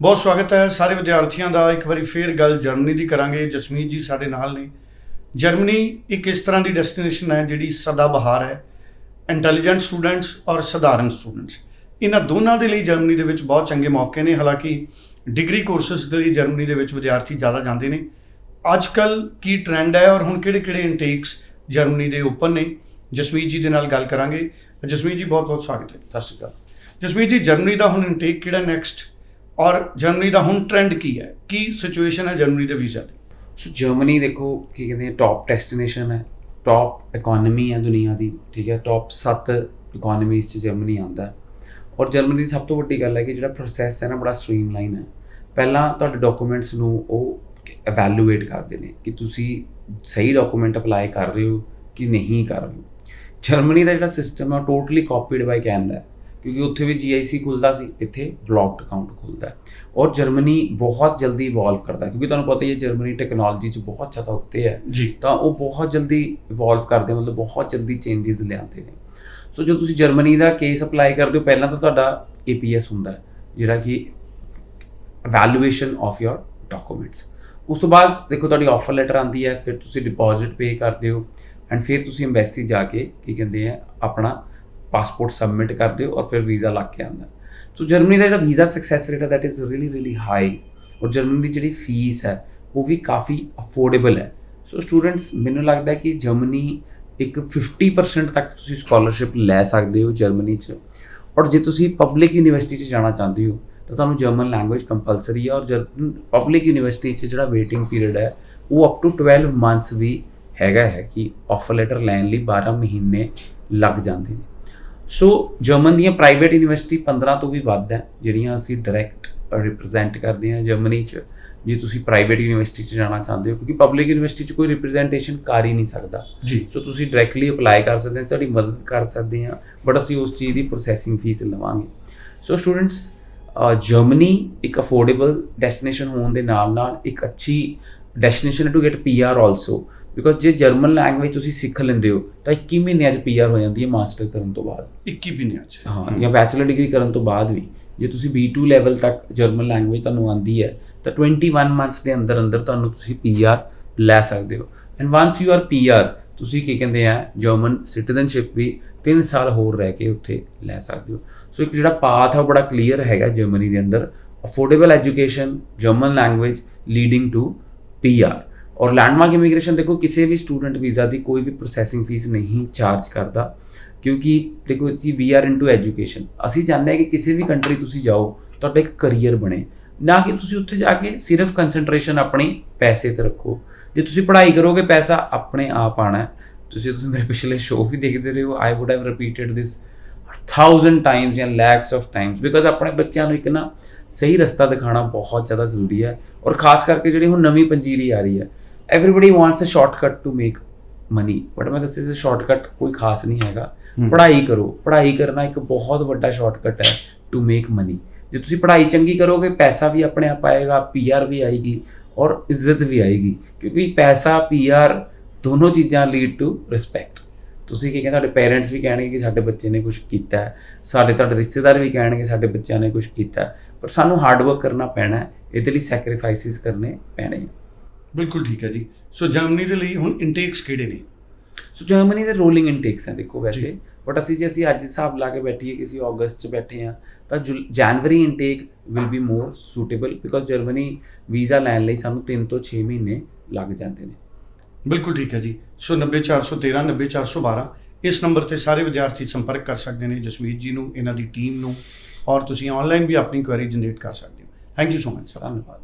ਬਹੁਤ ਸਵਾਗਤ ਹੈ ਸਾਰੇ ਵਿਦਿਆਰਥੀਆਂ ਦਾ। ਇੱਕ ਵਾਰੀ ਫੇਰ ਗੱਲ ਜਰਮਨੀ ਦੀ ਕਰਾਂਗੇ। ਜਸਮੀਤ ਜੀ ਸਾਡੇ ਨਾਲ ਨੇ। ਜਰਮਨੀ ਇੱਕ ਇਸ ਤਰ੍ਹਾਂ ਦੀ ਡੈਸਟੀਨੇਸ਼ਨ ਹੈ ਜਿਹੜੀ ਸਦਾ ਬਹਾਰ ਹੈ। ਇੰਟੈਲੀਜੈਂਟ ਸਟੂਡੈਂਟਸ ਔਰ ਸਧਾਰਨ ਸਟੂਡੈਂਟਸ ਇਹਨਾਂ ਦੋਨਾਂ ਦੇ ਲਈ ਜਰਮਨੀ ਦੇ ਵਿੱਚ ਬਹੁਤ ਚੰਗੇ ਮੌਕੇ ਨੇ। ਹਾਲਾਂਕਿ ਡਿਗਰੀ ਕੋਰਸਸ ਦੇ ਲਈ ਜਰਮਨੀ ਦੇ ਵਿੱਚ ਵਿਦਿਆਰਥੀ ਜ਼ਿਆਦਾ ਜਾਂਦੇ ਨੇ। ਅੱਜ ਕੱਲ ਕੀ ਟ੍ਰੈਂਡ ਹੈ ਔਰ ਹੁਣ ਕਿਹੜੇ-ਕਿਹੜੇ ਇਨਟੇਕਸ ਜਰਮਨੀ ਦੇ ਓਪਨ ਨੇ? ਜਸਮੀਤ ਜੀ ਦੇ ਨਾਲ ਗੱਲ ਕਰਾਂਗੇ। ਜਸਮੀਤ ਜੀ ਬਹੁਤ-ਬਹੁਤ ਸਵਾਗਤ ਹੈ। ਸਤਿ ਸ਼੍ਰੀ ਅਕਾਲ। ਜਸਮੀਤ ਜੀ ਜਰਮਨੀ ਦਾ ਹੁਣ ਇਨਟੇਕ ਕਿਹੜਾ ਨੈਕਸਟ ਔਰ ਜਰਮਨੀ ਦਾ ਹੁਣ ਟ੍ਰੈਂਡ ਕੀ ਹੈ? ਕੀ ਸਿਚੁਏਸ਼ਨ ਹੈ ਜਰਮਨੀ ਦੇ ਵੀਜ਼ਾ ਦੀ ਸੋ ਜਰਮਨੀ ਦੇਖੋ ਕੀ ਕਹਿੰਦੇ ਆ ਟੌਪ ਡੈਸਟੀਨੇਸ਼ਨ ਹੈ ਟੌਪ ਇਕਨੋਮੀ ਹੈ ਦੁਨੀਆ ਦੀ, ਠੀਕ ਹੈ ਟੌਪ 7 ਇਕਨੋਮੀਜ਼ ਚ ਜਰਮਨੀ ਆਉਂਦਾ ਔਰ ਜਰਮਨੀ ਦੀ ਸਭ ਤੋਂ ਵੱਡੀ ਗੱਲ ਹੈ ਕਿ ਜਿਹੜਾ ਪ੍ਰੋਸੈਸ ਹੈ ਨਾ, ਬੜਾ ਸਟ੍ਰੀਮਲਾਈਨ ਹੈ। ਪਹਿਲਾਂ ਤੁਹਾਡੇ ਡਾਕੂਮੈਂਟਸ ਨੂੰ ਉਹ ਇਵੈਲੂਏਟ ਕਰਦੇ ਨੇ ਕਿ ਤੁਸੀਂ ਸਹੀ ਡਾਕੂਮੈਂਟ ਅਪਲਾਈ ਕਰ ਰਹੇ ਹੋ ਕਿ ਨਹੀਂ ਕਰ ਰਹੇ ਹੋ। ਜਰਮਨੀ ਦਾ ਜਿਹੜਾ ਸਿਸਟਮ ਹੈ ਟੋਟਲੀ ਕਾਪੀਡ ਬਾਈ ਕੈਨਡਾ ਹੈ। ਕਿਉਂਕਿ ਉੱਥੇ ਵੀ GIC ਖੁੱਲਦਾ ਸੀ ਇੱਥੇ ਬਲੌਕਡ ਅਕਾਊਂਟ ਖੁੱਲਦਾ ਹੈ। ਔਰ ਜਰਮਨੀ ਬਹੁਤ ਜਲਦੀ ਇਵੋਲਵ ਕਰਦਾ ਕਿਉਂਕਿ ਤੁਹਾਨੂੰ ਪਤਾ ਹੀ ਹੈ ਜਰਮਨੀ ਟੈਕਨੋਲੋਜੀ 'ਚ ਬਹੁਤ ਜ਼ਿਆਦਾ ਉੱਤੇ ਹੈ। ਤਾਂ ਉਹ ਬਹੁਤ ਜਲਦੀ ਇਵੋਲਵ ਕਰਦੇ ਮਤਲਬ ਬਹੁਤ ਜਲਦੀ ਚੇਂजेस ਲਿਆਉਂਦੇ ਨੇ। ਸੋ ਜਦੋਂ ਤੁਸੀਂ ਜਰਮਨੀ ਦਾ ਕੇਸ ਅਪਲਾਈ ਕਰਦੇ ਹੋ ਪਹਿਲਾਂ ਤਾਂ ਤੁਹਾਡਾ APS ਹੁੰਦਾ ਜਿਹੜਾ ਕਿ evaluation of your documents ਉਸ ਤੋਂ ਬਾਅਦ ਦੇਖੋ ਤੁਹਾਡੀ ਆਫਰ ਲੈਟਰ ਆਂਦੀ ਹੈ ਫਿਰ ਤੁਸੀਂ ਡਿਪੋਜ਼ਿਟ ਪੇ ਕਰਦੇ ਹੋ ਐਂਡ ਫਿਰ ਤੁਸੀਂ ਐਮਬੈਸੀ ਜਾ ਕੇ ਕੀ ਕਹਿੰਦੇ ਆ ਆਪਣਾ ਪਾਸਪੋਰਟ ਸਬਮਿਟ ਕਰਦੇ ਹੋ ਔਰ ਫਿਰ ਵੀਜ਼ਾ ਲੱਗ ਕੇ ਆਉਂਦਾ। ਸੋ ਜਰਮਨੀ ਦਾ ਜਿਹੜਾ ਵੀਜ਼ਾ ਸਕਸੈਸ ਰੇਟ ਹੈ that is really really high ਔਰ ਜਰਮਨੀ ਦੀ ਜਿਹੜੀ ਫੀਸ ਹੈ, ਉਹ ਵੀ ਕਾਫੀ ਅਫੋਰਡੇਬਲ ਹੈ। ਸੋ ਸਟੂਡੈਂਟਸ ਮੈਨੂੰ ਲੱਗਦਾ ਹੈ ਕਿ ਜਰਮਨੀ ਇੱਕ 50% ਤੱਕ ਤੁਸੀਂ ਸਕਾਲਰਸ਼ਿਪ ਲੈ ਸਕਦੇ ਹੋ ਜਰਮਨੀ 'ਚ। ਔਰ ਜੇ ਤੁਸੀਂ ਪਬਲਿਕ ਯੂਨੀਵਰਸਿਟੀ 'ਚ ਜਾਣਾ ਚਾਹੁੰਦੇ ਹੋ, ਤਾਂ ਤੁਹਾਨੂੰ ਜਰਮਨ ਲੈਂਗੁਏਜ ਕੰਪਲਸਰੀ ਹੈ। ਔਰ ਪਬਲਿਕ ਯੂਨੀਵਰਸਿਟੀ 'ਚ ਜਿਹੜਾ ਵੇਟਿੰਗ ਪੀਰੀਅਡ ਹੈ, ਉਹ ਅਪ ਟੂ 12 ਮੰਥਸ ਵੀ ਹੈਗਾ ਹੈ ਕਿ ਆਫਰ ਲੈਟਰ ਲੈਣ ਲਈ 12 ਮਹੀਨੇ ਲੱਗ ਜਾਂਦੇ ਨੇ। ਸੋ ਜਰਮਨ ਦੀਆਂ ਪ੍ਰਾਈਵੇਟ ਯੂਨੀਵਰਸਿਟੀ 15 ਤੋਂ ਵੀ ਵੱਧ ਹੈ ਜਿਹੜੀਆਂ ਅਸੀਂ ਡਾਇਰੈਕਟ ਰਿਪਰੈਜ਼ੈਂਟ ਕਰਦੇ ਹਾਂ ਜਰਮਨੀ 'ਚ ਜੇ ਤੁਸੀਂ ਪ੍ਰਾਈਵੇਟ ਯੂਨੀਵਰਸਿਟੀ 'ਚ ਜਾਣਾ ਚਾਹੁੰਦੇ ਹੋ ਕਿਉਂਕਿ ਪਬਲਿਕ ਯੂਨੀਵਰਸਿਟੀ 'ਚ ਕੋਈ ਰਿਪਰੈਜ਼ੈਂਟੇਸ਼ਨ ਕਰ ਹੀ ਨਹੀਂ ਸਕਦਾ। ਜੀ। ਸੋ ਤੁਸੀਂ ਡਾਇਰੈਕਟਲੀ ਅਪਲਾਈ ਕਰ ਸਕਦੇ ਹੋ ਤੁਹਾਡੀ ਮਦਦ ਕਰ ਸਕਦੇ ਹਾਂ ਬਟ ਅਸੀਂ ਉਸ ਚੀਜ਼ ਦੀ ਪ੍ਰੋਸੈਸਿੰਗ ਫੀਸ ਲਵਾਂਗੇ। ਸੋ ਸਟੂਡੈਂਟਸ ਜਰਮਨੀ ਇੱਕ ਅਫੋਰਡੇਬਲ ਡੈਸਟੀਨੇਸ਼ਨ ਹੋਣ ਦੇ ਨਾਲ ਨਾਲ ਇੱਕ ਅੱਛੀ destination to get PR also because ਜੇ ਜਰਮਨ ਲੈਂਗੁਏਜ ਤੁਸੀਂ ਸਿੱਖ ਲੈਂਦੇ ਹੋ ਤਾਂ 21 ਮਹੀਨਿਆਂ 'ਚ ਪੀਆਰ ਹੋ ਜਾਂਦੀ ਹੈ ਮਾਸਟਰ ਕਰਨ ਤੋਂ ਬਾਅਦ। 21 ਮਹੀਨਿਆਂ ਚ? ਹਾਂ ਜਾਂ ਬੈਚਲਰ ਡਿਗਰੀ ਕਰਨ ਤੋਂ ਬਾਅਦ ਵੀ। ਜੇ ਤੁਸੀਂ B2 ਲੈਵਲ ਤੱਕ ਜਰਮਨ ਲੈਂਗੁਏਜ ਤੁਹਾਨੂੰ ਆਉਂਦੀ ਹੈ ਤਾਂ 21 ਮੰਥਸ ਦੇ ਅੰਦਰ ਅੰਦਰ ਤੁਹਾਨੂੰ ਤੁਸੀਂ PR ਲੈ ਸਕਦੇ ਹੋ। And once you are PR ਤੁਸੀਂ ਕੀ ਕਹਿੰਦੇ ਆ ਜਰਮਨ ਸਿਟੀਜ਼ਨਸ਼ਿਪ ਵੀ 3 ਸਾਲ ਹੋਰ ਰਹਿ ਕੇ ਉੱਥੇ ਲੈ ਸਕਦੇ ਹੋ। ਸੋ ਇੱਕ ਜਿਹੜਾ ਪਾਥ ਹੈ ਉਹ ਬੜਾ ਕਲੀਅਰ ਹੈਗਾ ਜਰਮਨੀ ਦੇ ਅੰਦਰ। Affordable education German language leading to PR ਔਰ ਲੈਂਡਮਾਰਕ ਇਮੀਗ੍ਰੇਸ਼ਨ ਦੇਖੋ, ਕਿਸੇ ਵੀ ਸਟੂਡੈਂਟ ਵੀਜ਼ਾ ਦੀ ਕੋਈ ਵੀ ਪ੍ਰੋਸੈਸਿੰਗ ਫੀਸ ਨਹੀਂ ਚਾਰਜ ਕਰਦਾ, ਕਿਉਂਕਿ ਦੇਖੋ ਅਸੀਂ ਵੀ ਆਰ ਇਨਟੂ ਐਜੂਕੇਸ਼ਨ ਅਸੀਂ ਚਾਹੁੰਦੇ ਹਾਂ ਕਿ ਕਿਸੇ ਵੀ ਕੰਟਰੀ ਤੁਸੀਂ ਜਾਓ, ਤੁਹਾਡਾ ਇੱਕ ਕੈਰੀਅਰ ਬਣੇ। ਨਾ ਕਿ ਤੁਸੀਂ ਉੱਥੇ ਜਾ ਕੇ ਸਿਰਫ ਕੰਸੈਂਟਰੇਸ਼ਨ ਆਪਣੀ ਪੈਸੇ ਤੇ ਰੱਖੋ। ਜੇ ਤੁਸੀਂ ਪੜ੍ਹਾਈ ਕਰੋਗੇ, ਪੈਸਾ ਆਪਣੇ ਆਪ ਆਣਾ ਤੁਸੀਂ ਤੁਸੀਂ ਮੇਰੇ ਪਿਛਲੇ ਸ਼ੋਅ ਵੀ ਦੇਖਦੇ ਰਹੇ ਹੋ। I would have repeated this 1000 times ਜਾਂ ਲੈਕਸ ਆਫ ਟਾਈਮਸ ਬਿਕਾਜ਼ ਆਪਣੇ ਬੱਚਿਆਂ ਨੂੰ ਇੱਕ ਨਾ ਸਹੀ ਰਸਤਾ ਦਿਖਾਣਾ ਬਹੁਤ ਜ਼ਿਆਦਾ ਜ਼ਰੂਰੀ ਹੈ। ਔਰ ਖਾਸ ਕਰਕੇ ਜਿਹੜੀ ਹੁਣ ਨਵੀਂ ਪੰਜੀਰੀ ਆ ਰਹੀ ਹੈ everybody wants a shortcut to make money but ਮੈਂ ਦੱਸਿਆ ਸੀ ਸ਼ਾਰਟਕਟ ਕੋਈ ਖਾਸ ਨਹੀਂ ਹੈਗਾ। ਪੜ੍ਹਾਈ ਕਰੋ ਪੜ੍ਹਾਈ ਕਰਨਾ ਇੱਕ ਬਹੁਤ ਵੱਡਾ ਸ਼ਾਰਟਕਟ ਹੈ ਟੂ ਮੇਕ ਮਨੀ ਜੇ ਤੁਸੀਂ ਪੜ੍ਹਾਈ ਚੰਗੀ ਕਰੋਗੇ ਪੈਸਾ ਵੀ ਆਪਣੇ ਆਪ ਆਏਗਾ ਪੀਆਰ ਵੀ ਆਏਗੀ ਔਰ ਇੱਜ਼ਤ ਵੀ ਆਏਗੀ ਕਿਉਂਕਿ ਪੈਸਾ ਪੀਆਰ ਦੋਨੋਂ ਚੀਜ਼ਾਂ ਲੀਡ ਟੂ ਰਿਸਪੈਕਟ ਤੁਸੀਂ ਕੀ ਕਹਿੰਦੇ ਤੁਹਾਡੇ ਪੇਰੈਂਟਸ ਵੀ ਕਹਿਣਗੇ ਕਿ ਸਾਡੇ ਬੱਚੇ ਨੇ ਕੁਝ ਕੀਤਾ ਹੈ ਸਾਡੇ ਤੁਹਾਡੇ ਰਿਸ਼ਤੇਦਾਰ ਵੀ ਕਹਿਣਗੇ ਸਾਡੇ ਬੱਚਿਆਂ ਨੇ ਕੁਝ ਕੀਤਾ ਪਰ ਸਾਨੂੰ ਹਾਰਡ ਵਰਕ ਕਰਨਾ ਪੈਣਾ ਹੈ ਇਹਦੇ ਲਈ ਸੈਕਰੀਫਾਈਸਿਸ ਕਰਨੇ ਪੈਣੇ ਬਿਲਕੁਲ ਠੀਕ ਹੈ ਜੀ। ਸੋ ਜਰਮਨੀ ਦੇ ਲਈ ਹੁਣ ਇਨਟੇਕਸ ਕਿਹੜੇ ਨੇ? ਸੋ ਜਰਮਨੀ ਦੇ ਰੋਲਿੰਗ ਇਨਟੇਕਸ ਹੈ ਦੇਖੋ ਵੈਸੇ। ਬਟ ਅਸੀਂ ਜੇ ਅਸੀਂ ਅੱਜ ਹਿਸਾਬ ਲਾ ਕੇ ਬੈਠੀਏ ਕਿਸੇ ਅਗਸਤ ਚ ਬੈਠੇ ਆ ਤਾਂ January intake will be more suitable because Germany visa ਲੈਣ ਲਈ ਸਾਨੂੰ 3 ਤੋਂ 6 ਮਹੀਨੇ ਲੱਗ ਜਾਂਦੇ ਨੇ। ਬਿਲਕੁਲ ਠੀਕ ਹੈ ਜੀ। ਸੋ 90413 90412 ਇਸ ਨੰਬਰ ਤੇ ਸਾਰੇ ਵਿਦਿਆਰਥੀ ਸੰਪਰਕ ਕਰ ਸਕਦੇ ਨੇ ਜਸਮੀਤ ਜੀ ਨੂੰ ਇਹਨਾਂ ਦੀ ਟੀਮ ਨੂੰ ਔਰ ਤੁਸੀਂ ਆਨਲਾਈਨ ਵੀ ਆਪਣੀ ਕੁਐਰੀ ਜਨਰੇਟ ਕਰ ਸਕਦੇ ਹੋ। Thank you so much sir ਧੰਨਵਾਦ।